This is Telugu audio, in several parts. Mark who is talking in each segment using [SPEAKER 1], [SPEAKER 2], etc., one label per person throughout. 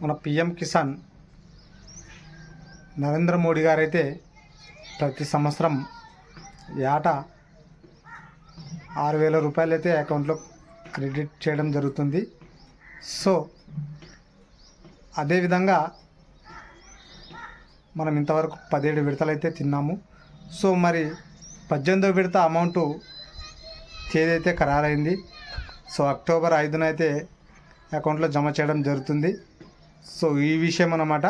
[SPEAKER 1] మన పిఎం కిసాన్ నరేంద్ర మోడీ గారైతే ప్రతి సంవత్సరం ఏటా ఆరు వేల రూపాయలు అయితే అకౌంట్లో క్రెడిట్ చేయడం జరుగుతుంది. సో అదేవిధంగా మనం ఇంతవరకు పదిహేడు విడతలు అయితే తిన్నాము. సో మరి పద్దెనిమిదో విడత అమౌంట్ తేదీ అయితే ఖరారైంది. సో అక్టోబర్ ఐదున అయితే అకౌంట్లో జమ చేయడం జరుగుతుంది. సో ఈ విషయం అన్నమాట.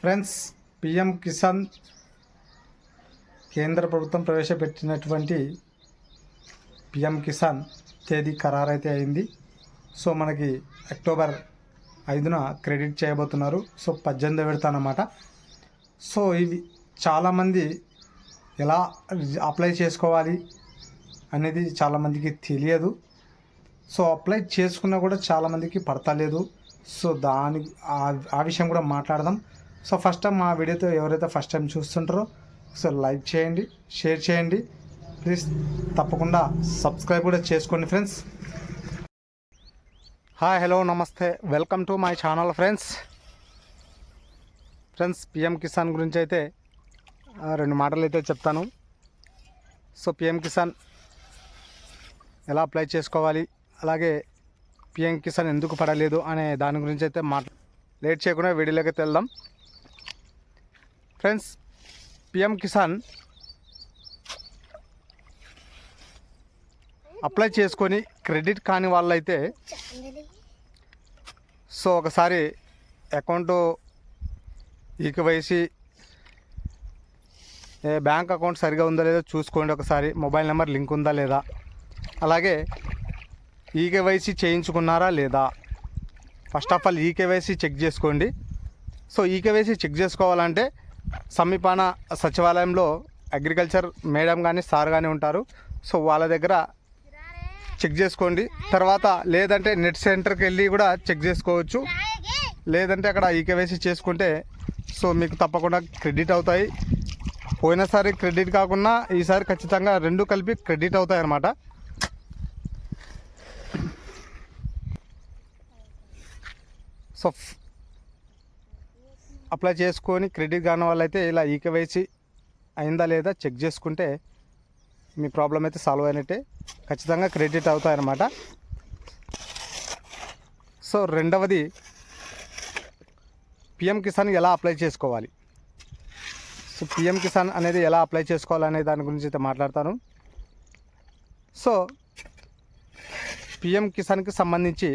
[SPEAKER 1] ఫ్రెండ్స్ పిఎం కిసాన్ కేంద్ర ప్రభుత్వం ప్రవేశపెట్టినటువంటి పిఎం కిసాన్ తేదీ ఖరారైతే అయింది. సో మనకి అక్టోబర్ ఐదున క్రెడిట్ చేయబోతున్నారు. సో పద్దెనిమిది పెడతానమాట సో ఇవి చాలామంది ఎలా అప్లై చేసుకోవాలి అనేది చాలామందికి తెలియదు. సో అప్లై చేసుకున్నా కూడా చాలామందికి పడతలేదు సో దాని ఆ- విషయం కూడా మాట్లాడదాం. సో ఫస్ట్ టైం మా వీడియోతో ఎవరైతే ఫస్ట్ టైం చూస్తుంటారో సో లైక్ చేయండి షేర్ చేయండి. ప్లీజ్ తప్పకుండా సబ్స్క్రైబ్ కూడా చేసుకోండి ఫ్రెండ్స్. హాయ్ హలో నమస్తే. Welcome to my channel friends. Friends PM Kisan గురించి అయితే రెండు మాటలు అయితే చెప్తాను. సో పిఎం కిసాన్ ఎలా అప్లై చేసుకోవాలి? అలాగే పిఎం కిసాన్ ఎందుకు పడలేదు అనే దాని గురించి అయితే మాట్లా లేట్ చేయకుండా వీడియోలోకి వెళ్దాం. ఫ్రెండ్స్ పిఎం కిసాన్ అప్లై చేసుకొని క్రెడిట్ కాని వాళ్ళైతే సో ఒకసారి అకౌంట్ ఈకవైసి ఏ బ్యాంక్ అకౌంట్ సరిగా ఉందా లేదో చూసుకోండి ఒకసారి. మొబైల్ నెంబర్ లింక్ ఉందా లేదా? అలాగే ఈకేవైసీ చేయించుకున్నారా లేదా? First of all eKYC check చేసుకోండి. సో ఈకేవైసీ చెక్ చేసుకోవాలంటే సమీపాన సచివాలయంలో అగ్రికల్చర్ మేడం కానీ సార్ కానీ ఉంటారు. సో వాళ్ళ దగ్గర చెక్ చేసుకోండి. తర్వాత లేదంటే నెట్ సెంటర్కి వెళ్ళి కూడా చెక్ చేసుకోవచ్చు. లేదంటే అక్కడ ఈకేవైసీ చేసుకుంటే సో మీకు తప్పకుండా క్రెడిట్ అవుతాయి. పోయినసారి క్రెడిట్ కాకుండా ఈసారి ఖచ్చితంగా రెండు కలిపి క్రెడిట్ అవుతాయి అన్నమాట సో అప్లై చేసుకొని క్రెడిట్ కాని వాళ్ళైతే ఇలా ఈకేవైసీ అయిందా లేదా చెక్ చేసుకుంటే మీ ప్రాబ్లం అయితే సాల్వ్ అయినట్టే. ఖచ్చితంగా క్రెడిట్ అవుతాయి అన్నమాట సో రెండవది పిఎం కిసాన్ ఎలా అప్లై చేసుకోవాలి? సో పిఎం కిసాన్ అనేది ఎలా అప్లై చేసుకోవాలనే దాని గురించి అయితే మాట్లాడతాను. సో పిఎం కిసాన్కి సంబంధించి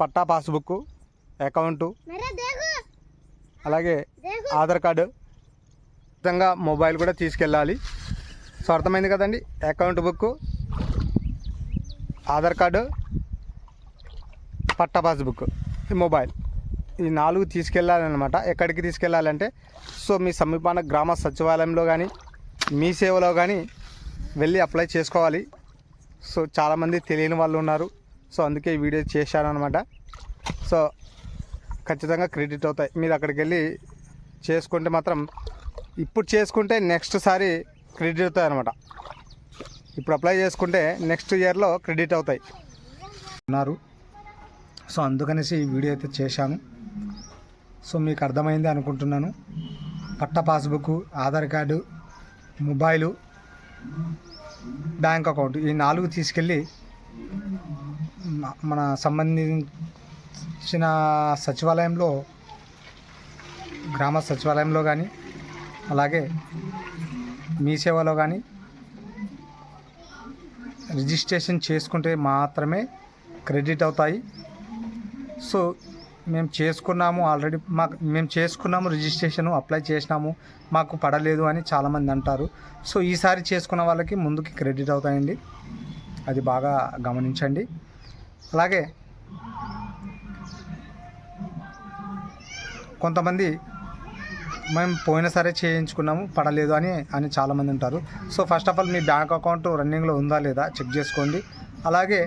[SPEAKER 1] పట్టా పాస్బుక్ అకౌంటు అలాగే ఆధార్ కార్డు ఖచ్చితంగా మొబైల్ కూడా తీసుకెళ్ళాలి. సో అర్థమైంది కదండి? అకౌంట్ బుక్ ఆధార్ కార్డు పట్టా పాస్బుక్ ఈ మొబైల్. ఈ నాలుగు తీసుకెళ్ళాలన్నమాట. ఎక్కడికి తీసుకెళ్ళాలంటే సో మీ సమీపాన గ్రామ సచివాలయంలో కానీ మీ సేవలో కానీ వెళ్ళి అప్లై చేసుకోవాలి. సో చాలామంది తెలియని వాళ్ళు ఉన్నారు. సో అందుకే ఈ వీడియో చేశాను అనమాట సో ఖచ్చితంగా క్రెడిట్ అవుతాయి. మీరు అక్కడికి వెళ్ళి చేసుకుంటే మాత్రం ఇప్పుడు చేసుకుంటే నెక్స్ట్ సారి క్రెడిట్ అవుతాయి అనమాట ఇప్పుడు అప్లై చేసుకుంటే నెక్స్ట్ ఇయర్లో క్రెడిట్ అవుతాయి. ఉన్నారు. సో అందుకనేసి ఈ వీడియో అయితే చేశాను. సో మీకు అర్థమైంది అనుకుంటున్నాను. పట్ట passbook Aadhaar card mobile bank account ఈ నాలుగు తీసుకెళ్ళి మన సంబంధించిన సచివాలయంలో గ్రామ సచివాలయంలో కానీ అలాగే మీ సేవలో కానీ రిజిస్ట్రేషన్ చేసుకుంటే మాత్రమే క్రెడిట్ అవుతాయి. సో మేము చేసుకున్నాము ఆల్రెడీ మాకు మేము చేసుకున్నాము రిజిస్ట్రేషన్ అప్లై చేసినాము మాకు పడలేదు అని చాలామంది అంటారు. సో ఈసారి చేసుకున్న వాళ్ళకి ముందుకి క్రెడిట్ అవుతాయండి. అది బాగా గమనించండి. అలాగే. కొంతమంది మేము పోయినసారి చేయించుకున్నాము పడలేదు అని అని చాలామంది ఉంటారు. సో ఫస్ట్ ఆఫ్ ఆల్ మీ బ్యాంక్ అకౌంట్ రన్నింగ్లో ఉందా లేదా చెక్ చేసుకోండి. అలాగే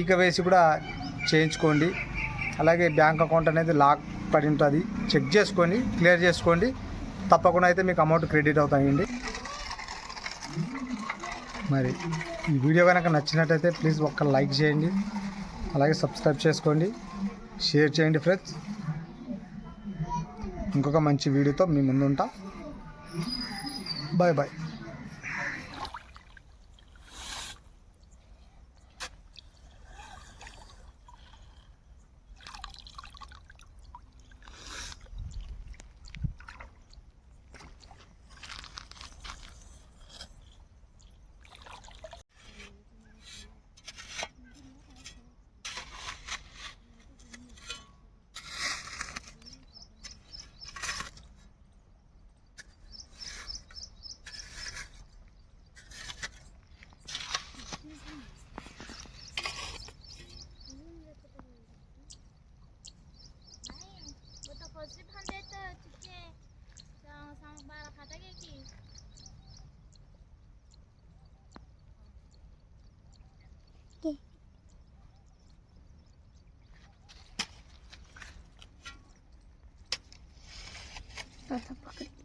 [SPEAKER 1] ఈక వేసి కూడా చేయించుకోండి. అలాగే బ్యాంక్ అకౌంట్ అనేది లాక్ పడి ఉంటుంది. చెక్ చేసుకోండి క్లియర్ చేసుకోండి. తప్పకుండా అయితే మీకు అమౌంట్ క్రెడిట్ అవుతాయండి. మరి ఈ వీడియో కనుక నచ్చినట్టయితే ప్లీజ్ ఒక్క లైక్ చేయండి. అలాగే సబ్స్క్రైబ్ చేసుకోండి. షేర్ చేయండి ఫ్రెండ్స్ ఇంకొక మంచి వీడియోతో మీ ముందుంటా bye bye
[SPEAKER 2] falta
[SPEAKER 3] un poquito.